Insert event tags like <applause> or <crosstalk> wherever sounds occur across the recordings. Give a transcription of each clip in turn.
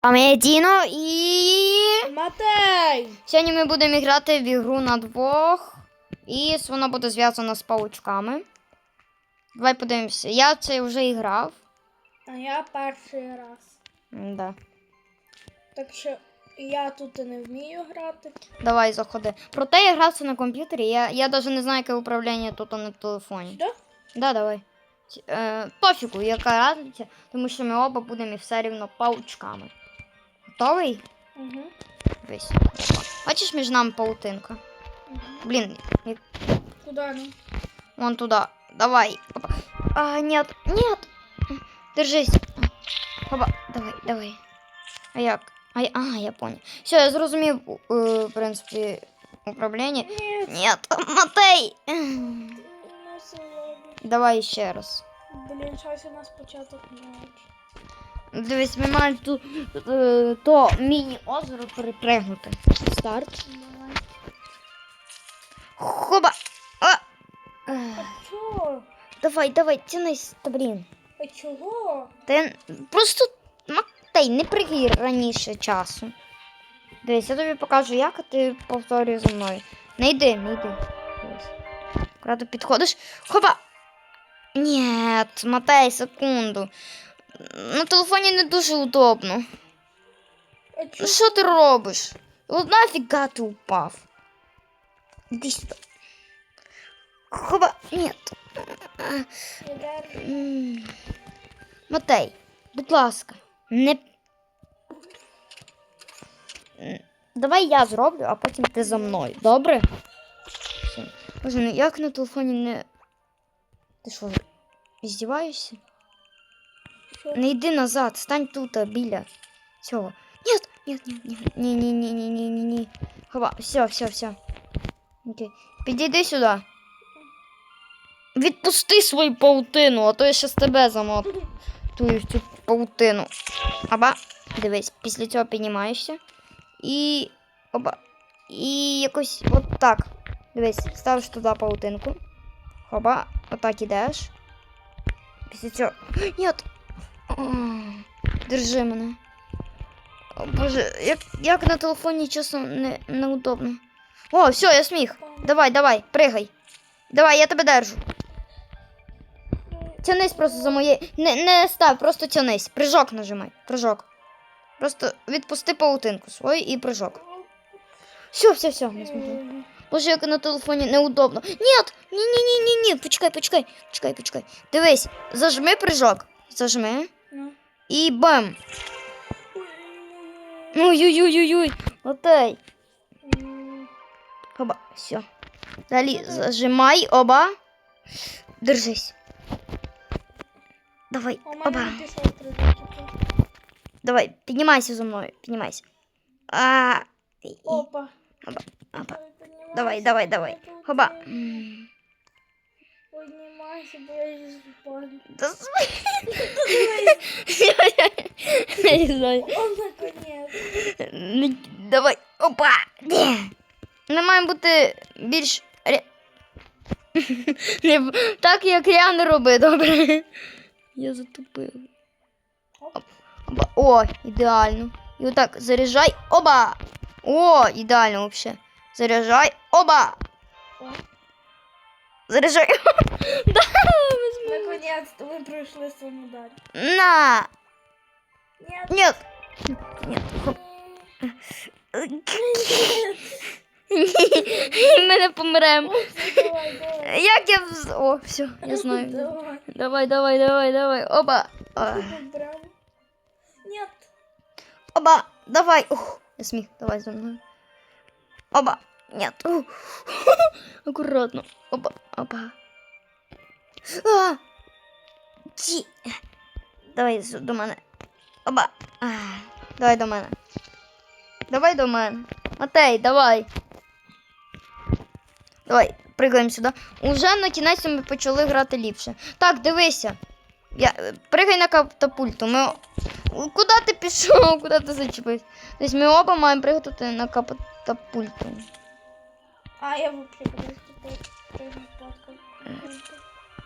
А ми Діно і. Матей! Сьогодні ми будемо грати в ігру на двох. І вона буде зв'язана з паучками. Давай подивимося. Я це вже грав. А я перший раз. Да. Так що я тут і не вмію грати. Давай заходи. Проте я грав це на комп'ютері. Я, я навіть не знаю, яке управління тут на телефоні. Да? Да, давай. Е, пофігу, яка разниця, тому що ми оба будемо все рівно паучками. Готовий? Угу. Дивись. Опа. Бачиш між нами паутинка? угу. Блін, як- Куди ну? вон туда. Давай. Опа. А, нет, нет. Держись. Опа, давай, давай. А як? А, я- а я понял. Все, я зрозумів, е, в принципі, управління. Ні, Нет, Матей. ну сьогодні. Давай ще раз. Блін, щось у нас початок ночі. Дивись, ми маємо тут е, то міні-озеро перепригнути. Старт. Хоба. А. А чого? Давай, давай, тянись, та блін. А чого? Ти просто Матей, не пригай раніше часу. Дивись, я тобі покажу, як а ти повторюй за мною. Не йди, не йди. Ти підходиш. Хопа! Ні, Матей, секунду. На телефоні не дуже удобно. А Ну що ти робиш? От нафіга ти упав? Іди сюди. Хопа! Ні. Матей, будь ласка, не. Давай я зроблю, а потім ти за мною. Добре? Боже, ну як на телефоні не. Ти що, здіваєшся? Не йди назад, стань тут, біля цього. Нет, нет, нет, нет, ні, ні, ні, ні, ні, ні, ні. Хова, все, все, все. Окей. Підійди сюди. Відпусти свою паутину, а то я з тебе замотую в цю паутину. Аба, дивись, після цього піднімаєшся. І. Оба. І якось от так. Дивись, ставиш туди паутинку. Хоба, отак ідеш. Після цього. Нет! О, Держи мене. О, Боже, як, як на телефоні чесно не, неудобно. О, все, я сміх. Давай, давай, пригай. Давай, я тебе держу. Тянись просто за моєю. Не, не став, просто тянись. Прыжок нажимай. Прыжок. Просто відпусти паутинку свою і прыжок. Все, все, все, не змогла. М, Боже, як на телефоні неудобно. Нет! Ні, ні, ні, ні, ні. Почекай, почекай, почекай, почекай. Дивись, зажми прыжок. Зажми. ну. І бам! Ой-ой-ой-ой-ой. Отей. М, Оба, все. Далі зажимай, оба. Держись. Давай, У оба. мене пішов стрілочок. Давай, піднімайся зі мною, піднімайся. А, і- і- Опа. Оба, оба. Ой, піднімайся, Давай, давай, давай. я тут Хоба. є. М. Піднімайся, бо я не знаю. О, наконець. Ну, Давай, опа! Ми маємо бути більш. Так, як я не роби, добре. Я затупив. О, ідеально. І отак заряджай. Оба! О, ідеально взагалі. Заряджай. Оба! О. Заряджай. <laughs> Да, ми змогли. Наконець-то ми пройшли самудар. На! Нет! Нет. Хоп. <laughs> Ми не помремо. Як я вз... О, все, я знаю. Давай. Давай, давай, давай, давай. Оба. Нет. Оба. Давай. Ух, я сміх. Давай за мною. Оба. Нет. <laughs> Аккуратно. Оба. Оба. А! Ті. Давай до мене. Оба. А, Давай до мене. Давай до мене. Матей, давай. Давай, пригаємо сюди. Уже на кінець ми почали грати ліпше. Так, дивися. Я, е, пригай на катапульту. Ми... Куди ти пішов? <laughs> Куди ти зачепився? Тобто ми оба маємо приготувати на катапульту. А, я вообще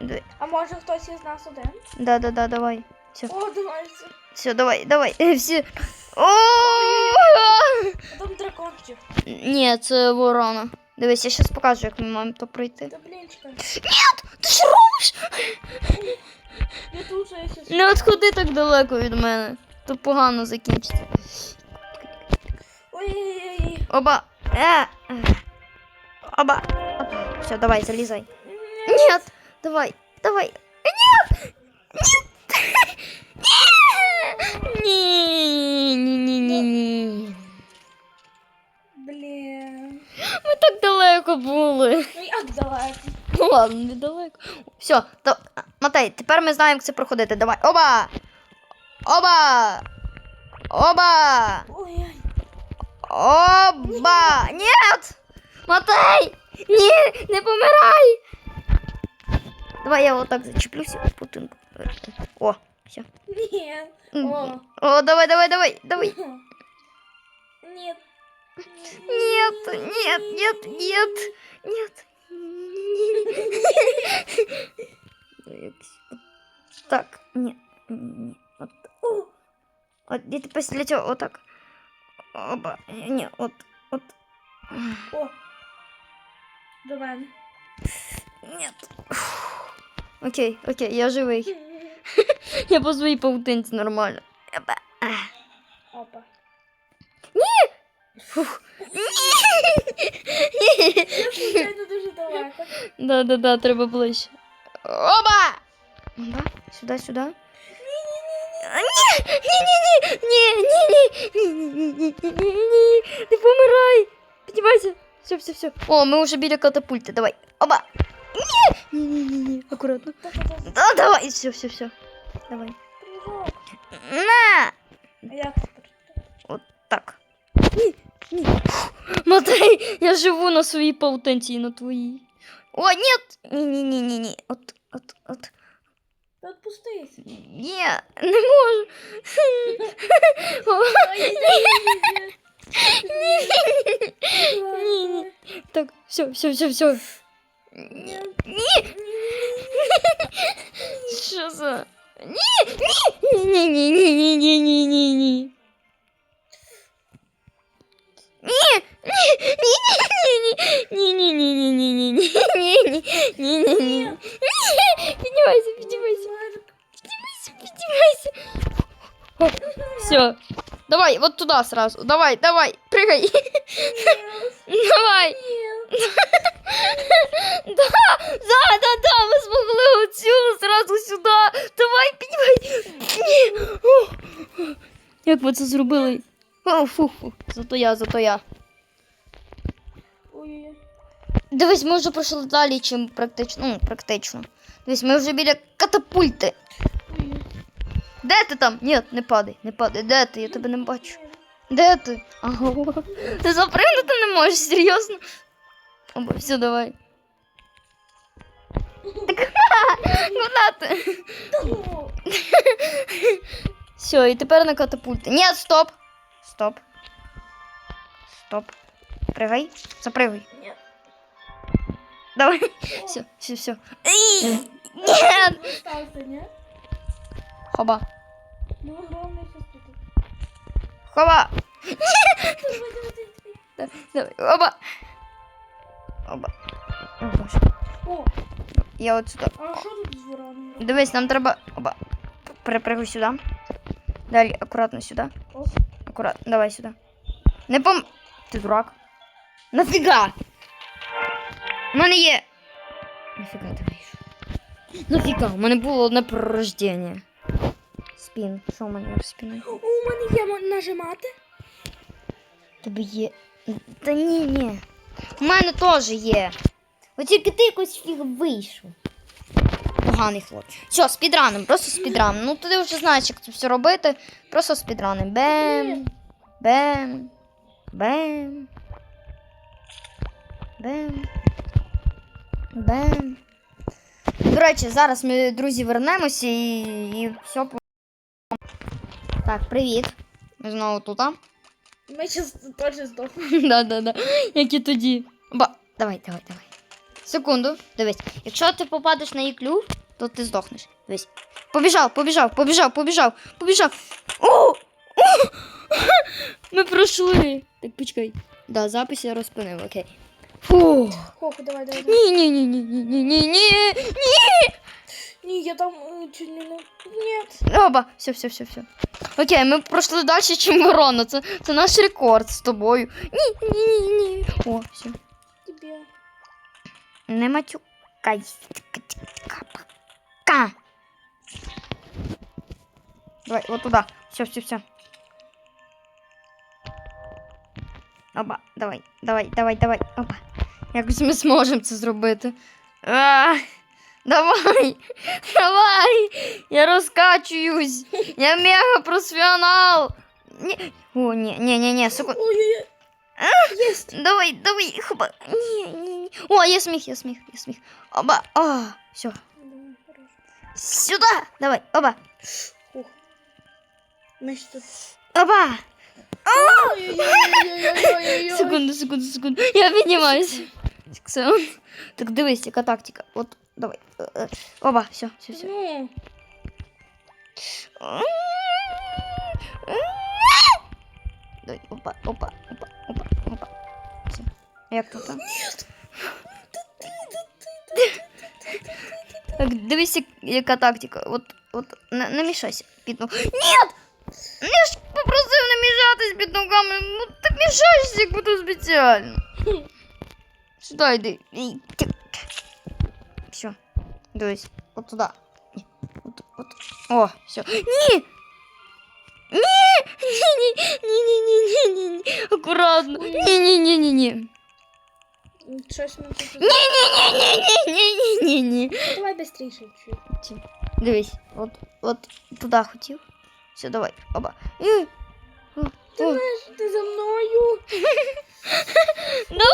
Диви. А може хтось із нас один? Да, да, да, давай. О, давайте. Все, давай, давай. <laughs> О! А там дракончик. Ні, це ворона. Дивись, я зараз покажу, як ми маємо то пройти. Да блінчика. Ти що робиш? Я тут я щас. Не відходи так далеко від мене. То погано закінчиться. Ой-ой-ой. Оба. Е. Оба. Все, давай, залізай. Ні. Нет, давай, давай. Нет! Нет! Ні, ні. Блін. Ми так далеко були. Ну як далеко? Ну ладно, недалеко. Все, то, Матей, тепер ми знаємо, як це проходити. Давай. Оба! Оба! Оба! Оба! Нет! Матей! Ні, не помирай! Давай я вот так зачеплюся. Путинку. О, все. Нет. О. О, давай, давай, давай, давай. Нет. Нет, нет, нет, нет, нет. Так, нет, нет. Вот, вот где-то после вот так. Оба, не, вот, вот. О. до мене. Ні. Окей, окей, я живий. я по своїй паутинці нормально. Опа. Опа. Ні! Фух. Ні! Да-да-да, треба ближче. Опа! Опа, сюди, сюди. Ні-ні-ні! Ні-ні-ні! Ні-ні-ні! Не помирай! Піднімайся! Все, все, все. О, ми вже біля катапульти. Давай. Оба. Ні, ні, ні, ні, акуратно. Так-так-так. Да, давай, все, все, все. Давай. Прыжок. На! А як тепер? От так. Ні, ні. Матей, я живу на своїй паутинці і на твоїй. О, ні! Ні, ні, ні, ні, ні. От, от, от. Та Відпустись. Ні, не можу. Все, все, все, все. Ні. Ні. Що за? Ні, ні, ні, ні, ні, ні, ні, ні, ні. Ні, ні, ні, ні, ні, ні, ні, ні, ні, ні, ні, ні, ні, ні, ні. Піднімайся, піднімайся, піднімайся, піднімайся. О, Все. Давай, вот туда сразу. Давай, давай, прыгай. Давай. Да, да, да, да, ми змогли отсюда сразу сюди. Давай, піднімай. Ні. О, Як ви це зробили? О, фу, фу. Зато я, зато я. Ой-ой-ой. Дивись, ми вже пройшли далі, чим практично. Ну, практично. Дивись, ми вже біля катапульти. Ой-ой. Де ти там? Ні, не падай, не падай. Де ти? Я тебе не бачу. Де ти? Ага. Ти запрыгнути не можеш, серйозно? Оба, все, давай. <laughs> Так, <laughs> Куди ти? Все, і тепер на катапульти. Ні, стоп. Стоп. Стоп. Пригай. Запригай. Ні. Давай. Все, все, все. Ні. Хоба. Ну, огромний щас тут. Хоба. Давай. Оба. Оба. О, Боже. О, Я от сюди. а що тут з вороною? Дивись, нам треба. Оба. Перепрыгуй сюди. Далі, акуратно сюди. О, Акуратно, давай сюди. Не пом. Ти дурак. Нафіга? У мене є. Нафіга ти вийшов? Нафіга? У мене було одне пророждення. Спін. Що у мене в спіни? О, у мене є мо- нажимати? Тобі є. Та ні, ні. У мене теж є. От тільки ти якось фіг вийшов. Поганий хлопець. Все, спідраним, просто спідраним. Ну ти вже знаєш, як це все робити. Просто спідраним. Бем. Бем. Бем. Бем. Бем. До речі, зараз ми, друзі, вернемося і, і все. Так, привіт. Ми знову тут. а? Ми зараз точно здохнемо. <laughs> Да, да, да. Як і тоді. Ба, давай, давай, давай. Секунду, дивись. Якщо ти попадеш на її клюв, то ти здохнеш. Дивись. Побіжав, побіжав, побіжав, побіжав, побіжав. О! О! <laughs> Ми пройшли. Так, почекай. Да, запис я розпинив, окей. Фу. Хох, давай, давай. давай. Ні, ні, ні, ні, ні, ні, ні, ні. Ні, я там е, чуть не... Ні. Оба, все, все, все, все. Окей, ми пройшли далі, ніж ворона. Це, це наш рекорд з тобою. Ні, ні, ні, ні. О, все. Тобі. Не матюкай. Ка. Давай, вот туда. Все, все, все. Оба, давай, давай, давай, давай. Опа. Якось ми зможемо це зробити. А, давай, давай. Я розкачуюсь. Я мега професіонал. Ні. О, ні, ні, ні, ні, секунду. Ой-ой-ой. Єсть. Давай, давай, хоба. Ні, ні, ні. О, є сміх, є сміх, є сміх. Оба. О, все. Сюда. Давай, оба. Ж тут. Оба. Секунду, секунду, секунду. Я піднімаюсь. Все. Так дивись, яка тактика. От, давай. Оба, все, все, все. Давай, опа, опа, опа, опа, опа. Все. Як тут? там? Так, дивись, як- яка тактика. От, от, не, не мішайся під ног. Ні! Я ж попросив не мішатись під ногами. Ну ти мішаєшся, як буду спеціально. Сюди йди. Ій, тик. Все. Дивись, от туди. Ні, От, от. О, все. Ні! <laughs> Ні! Ні, ні, ні, ні, ні, ні, ні. Акуратно. Ні, ні, ні, ні, ні. щось ми тут. Ні, ні, ні, ні, ні, ні, ні, ні. Давай быстріше чуть. Ці. Дивись, от, от туди хотів. Все, давай, оба. І... О, Ти о. знаєш, ти за мною. Да!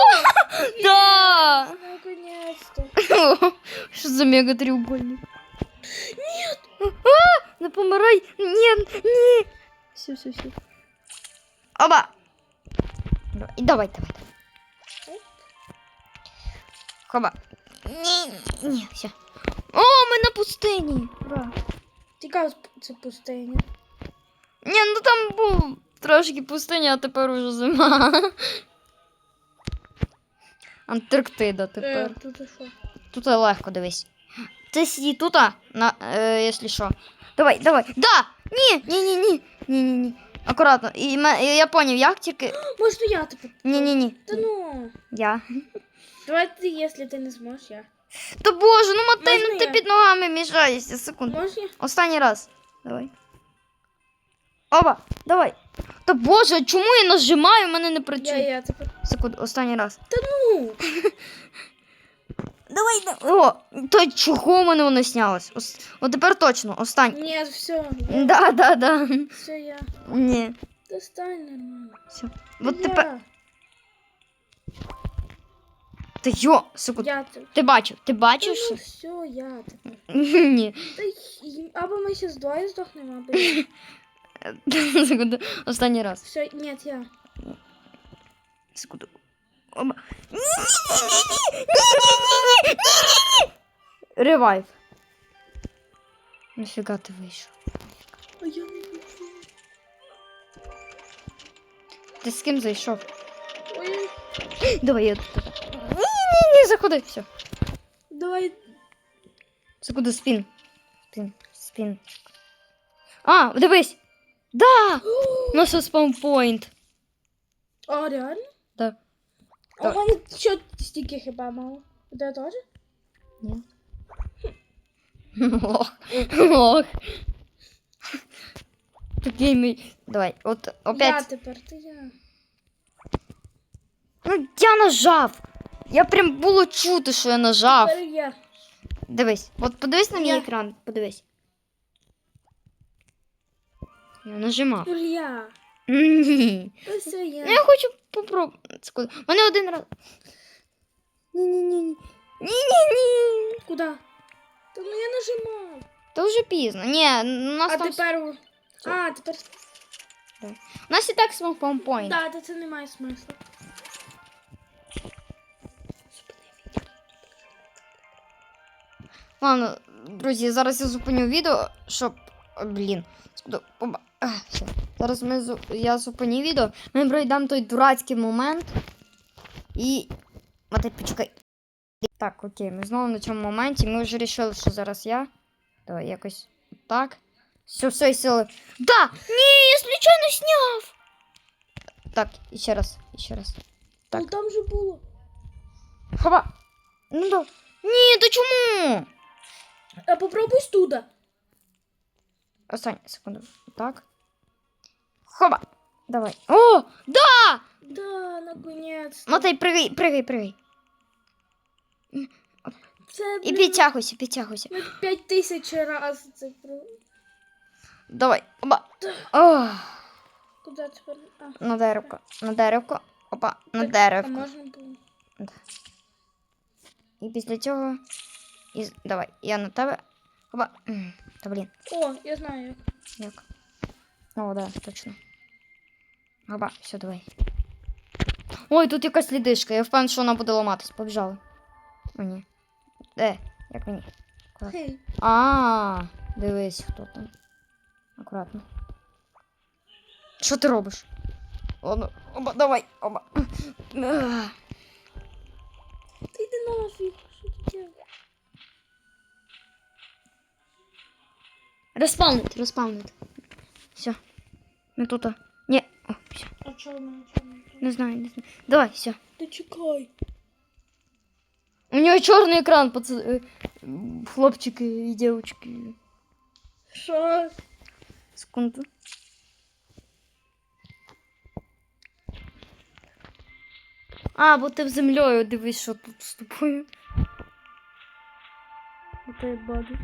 Да! Наконец-то. Що за мега треугольник? Нет! А, не помирай! Ні, ні! Все, все, все. Оба! Давай, давай, давай. давай. Хоба. Ні, ні, все. О, ми на пустині! Ура! Цікаво, це пустиня. Ні, ну там був трошки пустиня, а тепер уже зима. Антарктида тепер. Е, тут що? Тут легко дивись. Ти сиди тут, на, е, якщо що. Давай, давай. Да! Ні, ні, ні, ні. Ні, ні, ні. Акуратно. І, ме- я поняв, як тільки. Може, то я тепер. Ні, ні, ні. Та ну. Я. Давай ти, якщо ти не зможеш, я. Та боже, ну Можна ну ти я? під ногами мішаєшся. Секунду. Можеш я? Останній раз. Давай. Оба, давай. Та боже, чому я нажимаю, в мене не Я, працює. я тепер. Секунду, останній раз. Та ну. <laughs> Давай, давай. О, то чого в мене воно снялось? Ос... О, тепер точно, останній. Ні, все. Я, Да, да, да. все, я. Ні. Достань нормально. Все. От я. Та йо, секунду. Я тут. Ти бачив, ти бачив? що? Ну, все, я тут. <laughs> Ні. Та Або ми ще двоє здохнемо, або я. <laughs> Секунду. Останній раз. Все, ні, я. Секунду. Оба. Ревайв. Нафіга ти вийшов? А я не можу. Ти з ким зайшов? Ой, Давай я тут. заходи. Все. давай. Секунду, спін. Спін. Спін. А, дивись. Да! У нас є спаунпойнт. А, реально? Да. А у мене що стільки хіба мало? У тебе теж? Ні. <laughs> Ох. Ох. Такий мій. Давай, от Я опять. тепер, ти я. Ну, я нажав. Я прям було чути, що я нажав. Тепер я. Дивись, от подивись на мій Я. екран, подивись. Я нажимав. Тепер я. Ні. Ну, я. я хочу попробувати. Мене один раз. Ні-ні-ні. Ні-ні-ні. Куди? Та ну я нажимав. Та вже пізно. Ні, у нас А там. тепер. у- А, тепер. У нас і так спаунпойнт. Да, та це не має смисла. Ладно, Друзі, зараз я зупиню відео, щоб. Блін. Оба. А, все. Зараз ми зу... я зупиню відео. Ми пройдемо той дурацький момент. І. Мати, почекай. Так, окей, ми знову на цьому моменті. Ми вже вирішили, що зараз я. Давай якось так. Все, все, і сили. Да! Ні, я случайно сняв! Так, і ще раз, і ще раз. Так. Ну там же було. Хоба! Ну да. Ні, то чому? А попробуй студа. Останню секунду. Так. Хоба! Давай. О! Да! Да, наконец. Мотай, пригай, пригай, пригай. Це, І блін, підтягуйся, підтягуйся. ми п'ять тисяч раз це про... Давай. Оба. О, Куди тепер? А, на деревко. На деревко. Опа, на так, А деревко. можна було? І після цього. І... з- Давай, я на тебе. Опа. М, Та блін. О, я знаю як. Як? О, да, точно. Оба, все, давай. Ой, тут якась лідишка. Я впевнений, що вона буде ламатись. Побіжали. О, ні. Де? Як мені? Так. Хей. А, дивись, хто там. Акуратно. Що ти робиш? Ладно, оба, давай, оба. Ах. Ти йди нафіг. Що ти робиш? Респаунити, респаунити. Все. Не тут. а. Ні. О, все. А чого мене чого? Не знаю, не знаю. Давай, все. Ти чекай. У нього чорний екран, пацан... е, м, хлопчики і дівчатки. Що? Секунду. А, бо ти в землею дивись, що тут з тобою. Оте баги.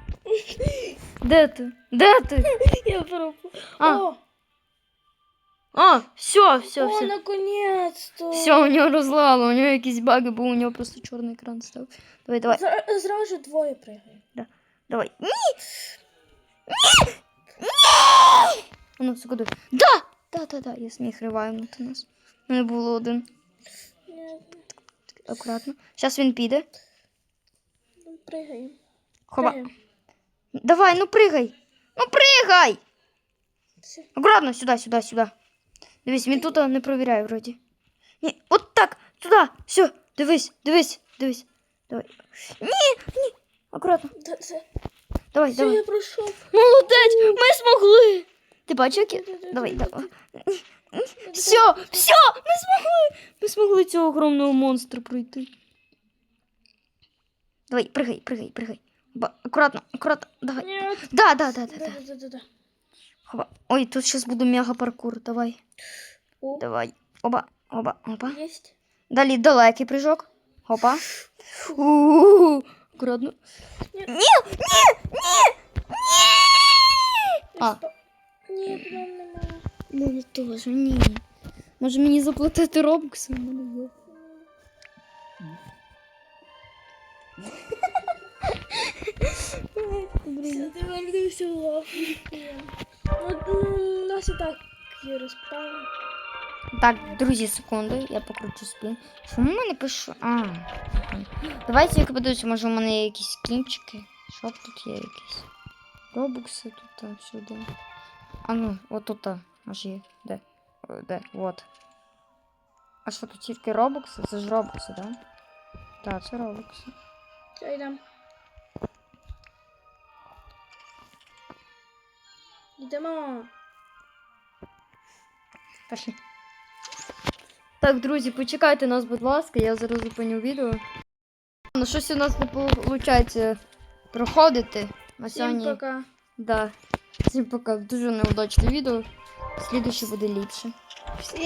Де ти? Де ти? <laughs> Я пропу. А. О, А, все, все, о, все. наконец-то. Все, у нього розлало, у нього якісь баги, бо у нього просто чорний екран став. Давай, давай, Зра- Зразу ж двоє пригає. давай. Ні! Ні! Ні! А Ну, секунду. Да! Да, да, да, я зміг ревайвнути нас. Не було один. Ні, Акуратно. Зараз він піде. ну, Пригаємо. Хоба. Пригаємо. Давай, ну пригай. Ну пригай! Все. Акуратно, сюди, сюди, сюди. Дивись, він тут не провіряє вроді. Ні, от так, туди. Все, дивись, дивись, дивись. Давай. Ні, ні. Акуратно. Та Це... Давай, Все, давай. я пройшов. Молодець, ми змогли. Ти бачив, як я? Давай, давай. Все, все, ми змогли. Ми змогли цього огромного монстра пройти. Давай, пригай, пригай, пригай. Ба, акуратно, акуратно, давай. Ні. Да, да, да, да, да. Да-да-да-да. Хоба. Ой, тут сейчас буду мега паркур. Давай. О, Давай. Оба, оба, оба. єсть. Далі далекий прыжок. Опа. У-у-у. Аккуратно. Ні. Ні, ні, ні, ні. А. Спа- Ні, прям немає. Мене теж, ні. Може мені заплатити робокси? Ти вернувся в лавку. Ну, нас і так є розправи. Так, друзі, секунду, я покручу сплін. Чому в мене пишу? А. Давайте я подивлюся, може у мене є якісь клімчики. Що тут є якісь? Тут там всюди. А ну, от тут аж є. Де? О, Де? Вот. А що тут тільки робокси? Це ж робокси, да? Так, це робокси. Все, йдемо. Йдемо. Пошли. Так, друзі, почекайте нас, будь ласка, я зараз зупиню відео. Ну, щось у нас не виходить проходити. На Всім пока. Да. Всім пока. Дуже неудачне відео. Слідуще буде ліпше. Всім